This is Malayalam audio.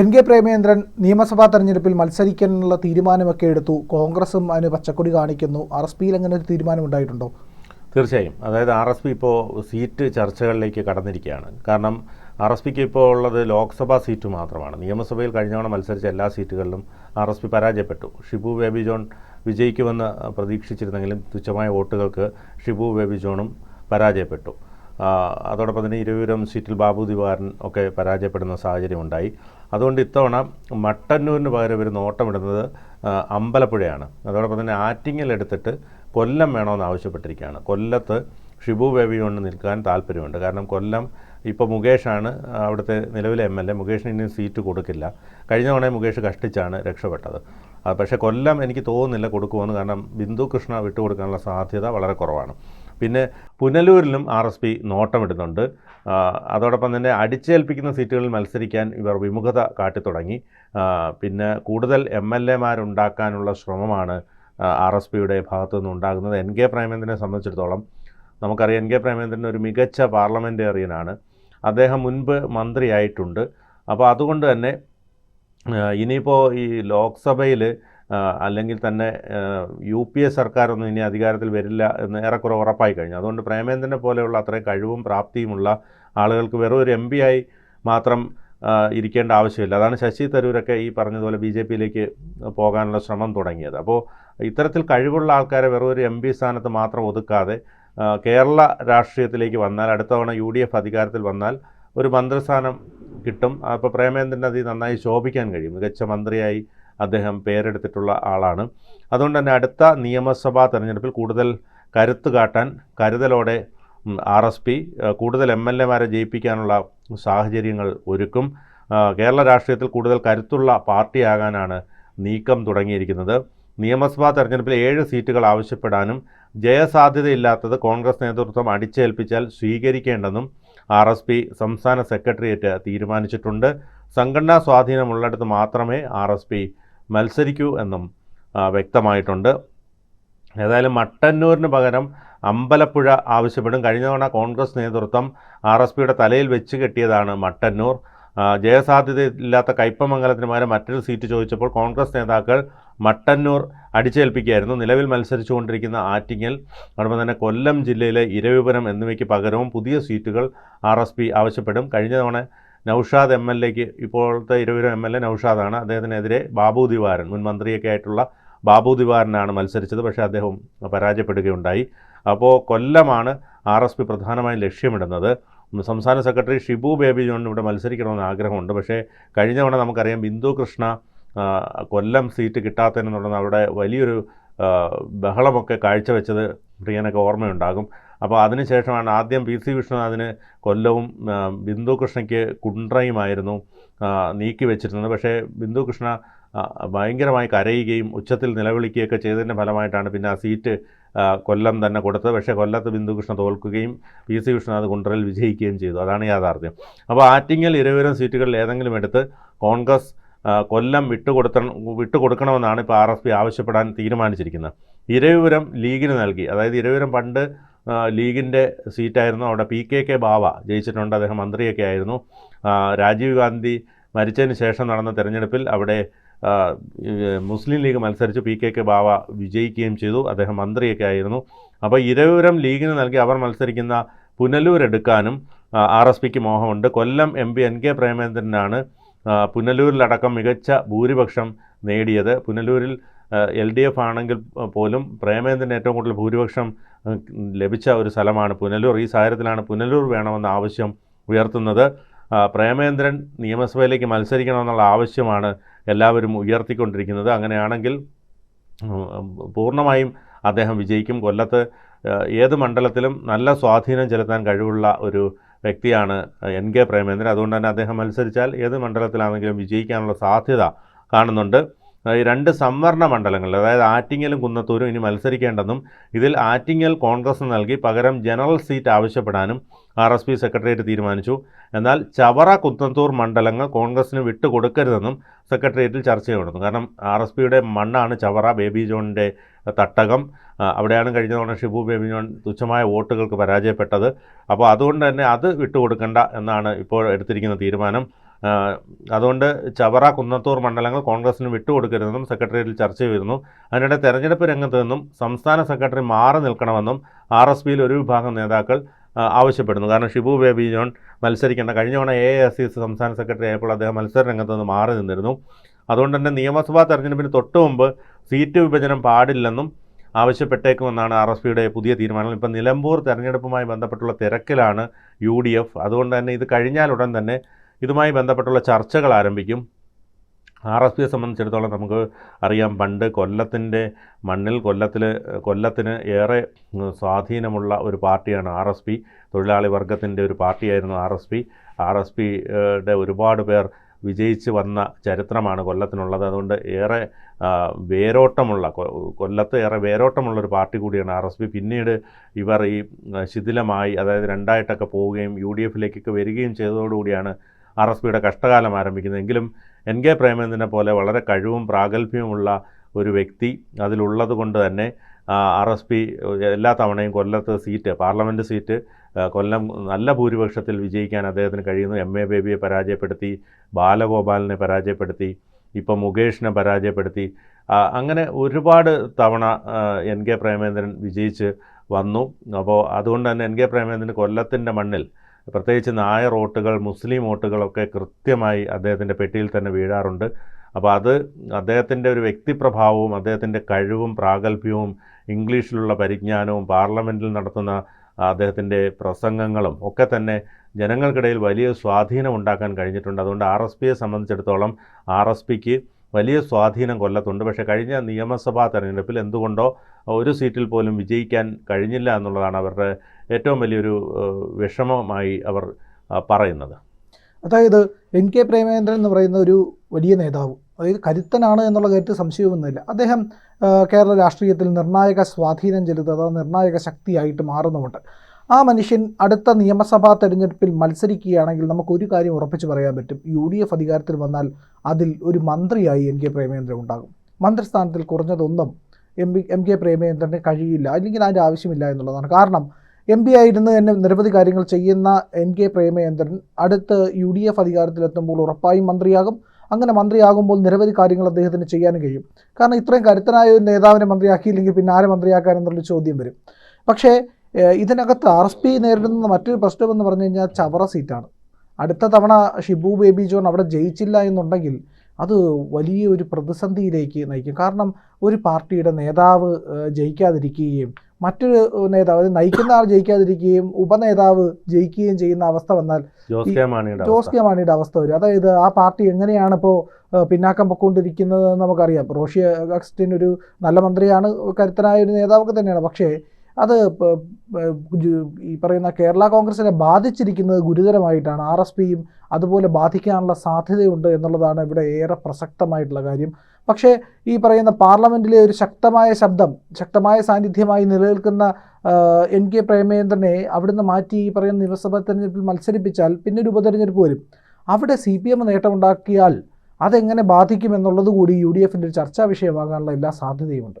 എൻ കെ പ്രേമേന്ദ്രൻ നിയമസഭാ തെരഞ്ഞെടുപ്പിൽ മത്സരിക്കാനുള്ള തീരുമാനമൊക്കെ എടുത്തു. കോൺഗ്രസും അതിന് പച്ചക്കൊടി കാണിക്കുന്നു. ആർ എസ് പിയിൽ അങ്ങനെ ഒരു തീരുമാനം ഉണ്ടായിട്ടുണ്ടോ? തീർച്ചയായും. അതായത് ആർ എസ് പി ഇപ്പോൾ സീറ്റ് ചർച്ചകളിലേക്ക് കടന്നിരിക്കുകയാണ്. കാരണം ആർ എസ് പിക്ക് ഇപ്പോൾ ഉള്ളത് ലോക്സഭാ സീറ്റ് മാത്രമാണ്. നിയമസഭയിൽ കഴിഞ്ഞ തവണ മത്സരിച്ച എല്ലാ സീറ്റുകളിലും ആർ എസ് പി പരാജയപ്പെട്ടു. ഷിബു ബേബി ജോൺ വിജയിക്കുമെന്ന് പ്രതീക്ഷിച്ചിരുന്നെങ്കിലും തുച്ഛമായ വോട്ടുകൾക്ക് ഷിബു ബേബി ജോണും പരാജയപ്പെട്ടു. അതോടൊപ്പം തന്നെ ഇരുവരും സീറ്റിൽ ബാബു ദിവാരൻ ഒക്കെ പരാജയപ്പെടുന്ന സാഹചര്യം ഉണ്ടായി അതുകൊണ്ട് ഇത്തവണ മട്ടന്നൂരിന് പകരം ഇവർ നോട്ടമിടുന്നത് അമ്പലപ്പുഴയാണ്. അതോടൊപ്പം തന്നെ ആറ്റിങ്ങൽ എടുത്തിട്ട് കൊല്ലം വേണമെന്ന് ആവശ്യപ്പെട്ടിരിക്കുകയാണ്. കൊല്ലത്ത് ഷിബു ബേബി കൊണ്ട് നിൽക്കാൻ താല്പര്യമുണ്ട്. കാരണം കൊല്ലം ഇപ്പോൾ മുകേഷാണ് അവിടുത്തെ നിലവിലെ എം എൽ എ. മുകേഷിന് ഇനി സീറ്റ് കൊടുക്കില്ല. കഴിഞ്ഞ തവണ മുകേഷ് കഷ്ടിച്ചാണ് രക്ഷപ്പെട്ടത്. പക്ഷേ കൊല്ലം എനിക്ക് തോന്നുന്നില്ല കൊടുക്കുമെന്ന്. കാരണം ബിന്ദു കൃഷ്ണ വിട്ടുകൊടുക്കാനുള്ള സാധ്യത വളരെ കുറവാണ്. പിന്നെ പുനലൂരിലും ആർ എസ് പി നോട്ടമിടുന്നുണ്ട്. അതോടൊപ്പം തന്നെ അടിച്ചേൽപ്പിക്കുന്ന സീറ്റുകളിൽ മത്സരിക്കാൻ ഇവർ വിമുഖത കാട്ടിത്തുടങ്ങി. തുടങ്ങി പിന്നെ കൂടുതൽ എം എൽ എമാരുണ്ടാക്കാനുള്ള ശ്രമമാണ് ആർ എസ് പിയുടെ ഭാഗത്തു നിന്നുണ്ടാകുന്നത് എൻ കെ പ്രേമേന്ദ്രനെ സംബന്ധിച്ചിടത്തോളം നമുക്കറിയാം എൻ കെ പ്രേമേന്ദ്രൻ ഒരു മികച്ച പാർലമെന്റേറിയനാണ് അദ്ദേഹം മുൻപ് മന്ത്രിയായിട്ടുണ്ട്. അപ്പോൾ അതുകൊണ്ട് തന്നെ ഇനിയിപ്പോൾ ഈ ലോക്സഭയിൽ അല്ലെങ്കിൽ തന്നെ യു പി എ സർക്കാരൊന്നും ഇനി അധികാരത്തിൽ വരില്ല എന്ന് ഏറെക്കുറെ ഉറപ്പായി കഴിഞ്ഞു. അതുകൊണ്ട് പ്രേമേന്ദ്രനെ പോലെയുള്ള അത്രയും കഴിവും പ്രാപ്തിയുമുള്ള ആളുകൾക്ക് വെറും ഒരു എം ആയി മാത്രം ഇരിക്കേണ്ട ആവശ്യമില്ല. അതാണ് ശശി തരൂരൊക്കെ ഈ പറഞ്ഞതുപോലെ ബി ജെ പിയിലേക്ക് പോകാനുള്ള ശ്രമം തുടങ്ങിയത്. അപ്പോൾ ഇത്തരത്തിൽ കഴിവുള്ള ആൾക്കാരെ വെറും ഒരു എം പി സ്ഥാനത്ത് മാത്രം ഒതുക്കാതെ കേരള രാഷ്ട്രീയത്തിലേക്ക് വന്നാൽ അടുത്ത തവണ യു ഡി എഫ് അധികാരത്തിൽ വന്നാൽ ഒരു മന്ത്രിസ്ഥാനം കിട്ടും. അപ്പോൾ പ്രേമേന്ദ്രൻ അത് നന്നായി ശോഭിക്കാൻ കഴിയും. മികച്ച മന്ത്രിയായി അദ്ദേഹം പേരെടുത്തിട്ടുള്ള ആളാണ്. അതുകൊണ്ട് തന്നെ അടുത്ത നിയമസഭാ തെരഞ്ഞെടുപ്പിൽ കൂടുതൽ കരുത്ത് കാട്ടാൻ കരുതലോടെ ആർ എസ് പി കൂടുതൽ എം എൽ എമാരെ ജയിപ്പിക്കാനുള്ള സാഹചര്യങ്ങൾ ഒരുക്കും. കേരള രാഷ്ട്രീയത്തിൽ കൂടുതൽ കരുത്തുള്ള പാർട്ടിയാകാനാണ് നീക്കം തുടങ്ങിയിരിക്കുന്നത്. നിയമസഭാ തെരഞ്ഞെടുപ്പിൽ ഏഴ് സീറ്റുകൾ ആവശ്യപ്പെടാനും ജയസാധ്യതയില്ലാത്തത് കോൺഗ്രസ് നേതൃത്വം അടിച്ചേൽപ്പിച്ചാൽ സ്വീകരിക്കേണ്ടെന്നും ആർ എസ് പി സംസ്ഥാന സെക്രട്ടേറിയറ്റ് തീരുമാനിച്ചിട്ടുണ്ട്. സംഘടനാ സ്വാധീനമുള്ളിടത്ത് മാത്രമേ ആർ എസ് പി മത്സരിക്കൂ എന്നും വ്യക്തമായിട്ടുണ്ട്. ഏതായാലും മട്ടന്നൂരിന് പകരം അമ്പലപ്പുഴ ആവശ്യപ്പെടും. കഴിഞ്ഞ തവണ കോൺഗ്രസ് നേതൃത്വം ആർ എസ് പിയുടെ തലയിൽ വെച്ച് കെട്ടിയതാണ് മട്ടന്നൂർ. ജയസാധ്യതയില്ലാത്ത കയ്പമംഗലത്തിന് പകരം മറ്റൊരു സീറ്റ് ചോദിച്ചപ്പോൾ കോൺഗ്രസ് നേതാക്കൾ മട്ടന്നൂർ അടിച്ചേൽപ്പിക്കുകയായിരുന്നു. നിലവിൽ മത്സരിച്ചുകൊണ്ടിരിക്കുന്ന ആറ്റിങ്ങൽ അതോടൊപ്പം തന്നെ കൊല്ലം ജില്ലയിലെ ഇരവിപുരം എന്നിവയ്ക്ക് പകരവും പുതിയ സീറ്റുകൾ ആർ ആവശ്യപ്പെടും. കഴിഞ്ഞ തവണ നൌഷാദ് എം എൽ എക്ക് ഇപ്പോഴത്തെ ഇരുവരും എം എൽ എ നൌഷാദാണ്. അദ്ദേഹത്തിനെതിരെ ബാബു ദിവാരൻ മുൻ മന്ത്രിയൊക്കെ ആയിട്ടുള്ള ബാബു ദിവാരനാണ് മത്സരിച്ചത്. പക്ഷേ അദ്ദേഹം പരാജയപ്പെടുകയുണ്ടായി. അപ്പോൾ കൊല്ലമാണ് ആർ എസ് പി പ്രധാനമായും ലക്ഷ്യമിടുന്നത്. സംസ്ഥാന സെക്രട്ടറി ഷിബു ബേബി ജോൺ ഇവിടെ മത്സരിക്കണമെന്ന് ആഗ്രഹമുണ്ട്. പക്ഷേ കഴിഞ്ഞ തവണ നമുക്കറിയാം ബിന്ദു കൃഷ്ണ കൊല്ലം സീറ്റ് കിട്ടാത്തതിനെ തുടർന്ന് അവിടെ വലിയൊരു ബഹളമൊക്കെ കാഴ്ചവെച്ചത് പ്രിയനൊക്കെ ഓർമ്മയുണ്ടാകും. അപ്പോൾ അതിനുശേഷമാണ് ആദ്യം പി സി വിഷ്ണുനാഥിന് കൊല്ലവും ബിന്ദു കൃഷ്ണയ്ക്ക് കുണ്ട്രയുമായിരുന്നു നീക്കി വെച്ചിരുന്നത്. പക്ഷേ ബിന്ദു കൃഷ്ണ ഭയങ്കരമായി കരയുകയും ഉച്ചത്തിൽ നിലവിളിക്കുകയൊക്കെ ചെയ്തതിന്റെ ഫലമായിട്ടാണ് പിന്നെ ആ സീറ്റ് കൊല്ലം തന്നെ കൊടുത്തത്. പക്ഷേ കൊല്ലത്ത് ബിന്ദുകൃഷ്ണ തോൽക്കുകയും പി സി വിഷ്ണുനാഥ് കുണ്ട്രയിൽ വിജയിക്കുകയും ചെയ്തു. അതാണ് യാഥാർത്ഥ്യം. അപ്പോൾ ആറ്റിങ്ങൽ ഇരുവരും സീറ്റുകളിൽ ഏതെങ്കിലും എടുത്ത് കോൺഗ്രസ് കൊല്ലം വിട്ടുകൊടുത്ത വിട്ടുകൊടുക്കണമെന്നാണ് ഇപ്പോൾ ആർ എസ് പി ആവശ്യപ്പെടാൻ തീരുമാനിച്ചിരിക്കുന്നത്. ഇരവിപുരം ലീഗിന് നൽകി. അതായത് ഇരവിപുരം പണ്ട് ലീഗിന്റെ സീറ്റായിരുന്നു. അവിടെ പി കെ കെ ബാവ ജയിച്ചിട്ടുണ്ട്. അദ്ദേഹം മന്ത്രിയൊക്കെ ആയിരുന്നു. രാജീവ് ഗാന്ധി മരിച്ചതിന് ശേഷം നടന്ന തെരഞ്ഞെടുപ്പിൽ അവിടെ മുസ്ലിം ലീഗ് മത്സരിച്ച് പി കെ കെ ബാവ വിജയിക്കുകയും ചെയ്തു. അദ്ദേഹം മന്ത്രിയൊക്കെ ആയിരുന്നു. അപ്പോൾ ഇരവിപുരം ലീഗിന് നൽകി അവർ മത്സരിക്കുന്ന പുനലൂർ എടുക്കാനും ആർ എസ് പിക്ക് മോഹമുണ്ട്. Kollam M P N K പ്രേമേന്ദ്രനാണ് പുനലൂരിലടക്കം മികച്ച ഭൂരിപക്ഷം നേടിയത്. പുനലൂരിൽ എൽ ഡി എഫ് ആണെങ്കിൽ പോലും പ്രേമേന്ദ്രൻ ഏറ്റവും കൂടുതൽ ഭൂരിപക്ഷം ലഭിച്ച ഒരു സ്ഥലമാണ് പുനലൂർ. ഈ സാഹചര്യത്തിലാണ് പുനലൂർ വേണമെന്ന ആവശ്യം ഉയർത്തുന്നത്. പ്രേമേന്ദ്രൻ നിയമസഭയിലേക്ക് മത്സരിക്കണമെന്നുള്ള ആവശ്യമാണ് എല്ലാവരും ഉയർത്തിക്കൊണ്ടിരിക്കുന്നത്. അങ്ങനെയാണെങ്കിൽ പൂർണമായും അദ്ദേഹം വിജയിക്കും. കൊല്ലത്ത് ഏത് മണ്ഡലത്തിലും നല്ല സ്വാധീനം ചെലുത്താൻ കഴിവുള്ള ഒരു വ്യക്തിയാണ് എൻ കെ പ്രേമേന്ദ്രൻ. അതുകൊണ്ട് തന്നെ അദ്ദേഹം മത്സരിച്ചാൽ ഏത് മണ്ഡലത്തിലാണെങ്കിലും വിജയിക്കാനുള്ള സാധ്യത കാണുന്നുണ്ട്. ഈ രണ്ട് സംവരണ മണ്ഡലങ്ങൾ അതായത് ആറ്റിങ്ങലും കുന്നത്തൂരും ഇനി മത്സരിക്കേണ്ടെന്നും ഇതിൽ ആറ്റിങ്ങൽ കോൺഗ്രസ് നൽകി പകരം ജനറൽ സീറ്റ് ആവശ്യപ്പെടാനും ആർ എസ് പി സെക്രട്ടേറിയറ്റ് തീരുമാനിച്ചു. എന്നാൽ ചവറ കുന്നത്തൂർ മണ്ഡലങ്ങൾ കോൺഗ്രസിന് വിട്ടുകൊടുക്കരുതെന്നും സെക്രട്ടേറിയറ്റിൽ ചർച്ച ചെയ്യപ്പെടുന്നു. കാരണം ആർ എസ് പിയുടെ മണ്ണാണ് ചവറ ബേബി ജോണിന്റെ തട്ടകം. അവിടെയാണ് കഴിഞ്ഞ തവണ ഷിബു ബേബി ജോൺ തുച്ഛമായ വോട്ടുകൾക്ക് പരാജയപ്പെട്ടത്. അപ്പോൾ അതുകൊണ്ട് തന്നെ അത് വിട്ടുകൊടുക്കണ്ട എന്നാണ് ഇപ്പോൾ എടുത്തിരിക്കുന്ന തീരുമാനം. അതുകൊണ്ട് ചവറ കുന്നത്തൂർ മണ്ഡലങ്ങൾ കോൺഗ്രസിന് വിട്ടുകൊടുക്കരുതെന്നും സെക്രട്ടേറിയറ്റിൽ ചർച്ച ചെയ്തിരുന്നു. അതിനിടെ തെരഞ്ഞെടുപ്പ് രംഗത്ത് നിന്നും സംസ്ഥാന സെക്രട്ടറി മാറി നിൽക്കണമെന്നും ആർ എസ് പിയിൽ ഒരു വിഭാഗം നേതാക്കൾ ആവശ്യപ്പെടുന്നു. കാരണം ഷിബു ബേബി ജോൺ മത്സരിക്കേണ്ട കഴിഞ്ഞ തവണ എ എസ് സി സംസ്ഥാന സെക്രട്ടറി ആയപ്പോൾ അദ്ദേഹം മത്സര രംഗത്ത് നിന്ന് മാറി നിന്നിരുന്നു. അതുകൊണ്ട് തന്നെ നിയമസഭാ തെരഞ്ഞെടുപ്പിന് തൊട്ട് മുമ്പ് സീറ്റ് വിഭജനം പാടില്ലെന്നും ആവശ്യപ്പെട്ടേക്കുമെന്നാണ് ആർ എസ് പിയുടെ പുതിയ തീരുമാനം. ഇപ്പം നിലമ്പൂർ തെരഞ്ഞെടുപ്പുമായി ബന്ധപ്പെട്ടുള്ള തിരക്കിലാണ് യു ഡി എഫ്. അതുകൊണ്ട് തന്നെ ഇത് കഴിഞ്ഞാലുടൻ തന്നെ ഇതുമായി ബന്ധപ്പെട്ടുള്ള ചർച്ചകൾ ആരംഭിക്കും. ആർ എസ് പിയെ സംബന്ധിച്ചിടത്തോളം നമുക്ക് അറിയാം പണ്ട് കൊല്ലത്തിന്റെ മണ്ണിൽ കൊല്ലത്തിൽ കൊല്ലത്തിന് ഏറെ സ്വാധീനമുള്ള ഒരു പാർട്ടിയാണ് ആർ എസ് പി. തൊഴിലാളി വർഗത്തിന്റെ ഒരു പാർട്ടിയായിരുന്നു R S P. R S പിയുടെ ഒരുപാട് പേർ വിജയിച്ച് വന്ന ചരിത്രമാണ് കൊല്ലത്തിനുള്ളത്. അതുകൊണ്ട് ഏറെ വേരോട്ടമുള്ള കൊല്ലത്ത് ഏറെ വേരോട്ടമുള്ള ഒരു പാർട്ടി കൂടിയാണ് ആർ എസ് പി. പിന്നീട് ഇവർ ഈ ശിഥിലമായി അതായത് രണ്ടായിട്ടൊക്കെ പോവുകയും യു ഡി എഫിലേക്കൊക്കെ വരികയും ചെയ്തതോടുകൂടിയാണ് ആർ എസ് പിയുടെ കഷ്ടകാലം ആരംഭിക്കുന്നത്. എങ്കിലും എൻ കെ പ്രേമചന്ദ്രനെ പോലെ വളരെ കഴിവും പ്രാഗൽഭ്യവുമുള്ള ഒരു വ്യക്തി അതിലുള്ളത് കൊണ്ട് തന്നെ ആർ എസ് പി എല്ലാ തവണയും കൊല്ലത്ത് സീറ്റ് പാർലമെന്റ് സീറ്റ് കൊല്ലം നല്ല ഭൂരിപക്ഷത്തിൽ വിജയിക്കാൻ അദ്ദേഹത്തിന് കഴിയുന്നു. എം എ ബേബിയെ പരാജയപ്പെടുത്തി ബാലഗോപാലിനെ പരാജയപ്പെടുത്തി ഇപ്പോൾ മുകേഷിനെ പരാജയപ്പെടുത്തി. അങ്ങനെ ഒരുപാട് തവണ എൻ കെ പ്രേമേന്ദ്രൻ വിജയിച്ച് വന്നു. അപ്പോൾ അതുകൊണ്ട് തന്നെ എൻ കെ പ്രേമേന്ദ്രൻ കൊല്ലത്തിന്റെ മണ്ണിൽ പ്രത്യേകിച്ച് നായർ വോട്ടുകൾ മുസ്ലിം വോട്ടുകളൊക്കെ കൃത്യമായി അദ്ദേഹത്തിന്റെ പെട്ടിയിൽ തന്നെ വീഴാറുണ്ട്. അപ്പോൾ അത് അദ്ദേഹത്തിന്റെ ഒരു വ്യക്തിപ്രഭാവവും അദ്ദേഹത്തിന്റെ കഴിവും പ്രാഗൽഭ്യവും ഇംഗ്ലീഷിലുള്ള പരിജ്ഞാനവും പാർലമെന്റിൽ നടത്തുന്ന അദ്ദേഹത്തിന്റെ പ്രസംഗങ്ങളും ഒക്കെ തന്നെ ജനങ്ങൾക്കിടയിൽ വലിയ സ്വാധീനം ഉണ്ടാക്കാൻ കഴിഞ്ഞിട്ടുണ്ട്. അതുകൊണ്ട് ആർ എസ് പിയെ സംബന്ധിച്ചിടത്തോളം ആർ എസ് പിക്ക് വലിയ സ്വാധീനം കൊല്ലത്തുണ്ട്. പക്ഷേ കഴിഞ്ഞ നിയമസഭാ തെരഞ്ഞെടുപ്പിൽ എന്തുകൊണ്ടോ ഒരു സീറ്റിൽ പോലും വിജയിക്കാൻ കഴിഞ്ഞില്ല എന്നുള്ളതാണ് അവരുടെ ഏറ്റവും വലിയൊരു വിഷമമായി അവർ പറയുന്നത്. അതായത് എൻ കെ പ്രേമേന്ദ്രൻ എന്ന് പറയുന്ന ഒരു വലിയ നേതാവ് അതായത് കരുത്തനാണ് എന്നുള്ള കാര്യത്തിൽ സംശയമൊന്നുമില്ല. അദ്ദേഹം കേരള രാഷ്ട്രീയത്തിൽ നിർണായക സ്വാധീനം ചെലുത്തുക നിർണായക ശക്തിയായിട്ട് മാറുന്നുമുണ്ട്. ആ മനുഷ്യൻ അടുത്ത നിയമസഭാ തെരഞ്ഞെടുപ്പിൽ മത്സരിക്കുകയാണെങ്കിൽ നമുക്ക് ഒരു കാര്യം ഉറപ്പിച്ച് പറയാൻ പറ്റും. യു ഡി എഫ് അധികാരത്തിൽ വന്നാൽ അതിൽ ഒരു മന്ത്രിയായി എൻ കെ പ്രേമേന്ദ്രൻ ഉണ്ടാകും. മന്ത്രിസ്ഥാനത്തിൽ കുറഞ്ഞതൊന്നും എം പി എം കെ പ്രേമേന്ദ്രന് കഴിയില്ല. അല്ലെങ്കിൽ അതിന്റെ ആവശ്യമില്ല എന്നുള്ളതാണ്. കാരണം എം പി ആയിരുന്നു തന്നെ നിരവധി കാര്യങ്ങൾ ചെയ്യുന്ന എൻ കെ പ്രേമേന്ദ്രൻ അടുത്ത് യു ഡി എഫ് അധികാരത്തിലെത്തുമ്പോൾ ഉറപ്പായും മന്ത്രിയാകും. അങ്ങനെ മന്ത്രിയാകുമ്പോൾ നിരവധി കാര്യങ്ങൾ അദ്ദേഹത്തിന് ചെയ്യാനും കഴിയും. കാരണം ഇത്രയും കരുത്തനായ ഒരു നേതാവിനെ മന്ത്രിയാക്കിയില്ലെങ്കിൽ പിന്നെ ആരെ മന്ത്രിയാക്കാൻ ചോദ്യം വരും. പക്ഷേ ഇതിനകത്ത് ആർ എസ് പി നേരിടുന്ന മറ്റൊരു പ്രശ്നമെന്ന് പറഞ്ഞു കഴിഞ്ഞാൽ ചവറ സീറ്റാണ്. അടുത്ത തവണ ഷിബു ബേബി ജോൺ അവിടെ ജയിച്ചില്ല എന്നുണ്ടെങ്കിൽ അത് വലിയ ഒരു പ്രതിസന്ധിയിലേക്ക് നയിക്കും. കാരണം ഒരു പാർട്ടിയുടെ നേതാവ് ജയിക്കാതിരിക്കുകയും മറ്റൊരു നേതാവ് നയിക്കുന്ന ആൾ ജയിക്കാതിരിക്കുകയും ഉപനേതാവ് ജയിക്കുകയും ചെയ്യുന്ന അവസ്ഥ വന്നാൽ ജോസ് കെ മാണിയുടെ അവസ്ഥ. വരും. അതായത് ആ പാർട്ടി എങ്ങനെയാണ് ഇപ്പോൾ പിന്നാക്കം പൊക്കൊണ്ടിരിക്കുന്നത് എന്ന് നമുക്കറിയാം. റോഷി അഗസ്റ്റിൻ ഒരു നല്ല മന്ത്രിയാണ് കരുത്തനായ ഒരു നേതാവൊക്കെ തന്നെയാണ്. പക്ഷേ അത് ഈ പറയുന്ന കേരള കോൺഗ്രസിനെ ബാധിച്ചിരിക്കുന്നത് ഗുരുതരമായിട്ടാണ്. ആർ എസ് പിയും അതുപോലെ ബാധിക്കാനുള്ള സാധ്യതയുണ്ട് എന്നുള്ളതാണ് ഇവിടെ ഏറെ പ്രസക്തമായിട്ടുള്ള കാര്യം. പക്ഷേ ഈ പറയുന്ന പാർലമെന്റിലെ ഒരു ശക്തമായ ശബ്ദം ശക്തമായ സാന്നിധ്യമായി നിലനിൽക്കുന്ന എൻ കെ പ്രേമേന്ദ്രനെ അവിടുന്ന് മാറ്റി ഈ പറയുന്ന നിയമസഭാ തെരഞ്ഞെടുപ്പിൽ മത്സരിപ്പിച്ചാൽ പിന്നെ ഒരു ഉപതെരഞ്ഞെടുപ്പ് വരും. അവിടെ സി പി എം നേട്ടമുണ്ടാക്കിയാൽ അതെങ്ങനെ ബാധിക്കുമെന്നുള്ളത് കൂടി യു ഡി എഫിന്റെ ഒരു ചർച്ചാ വിഷയമാകാനുള്ള എല്ലാ സാധ്യതയുമുണ്ട്.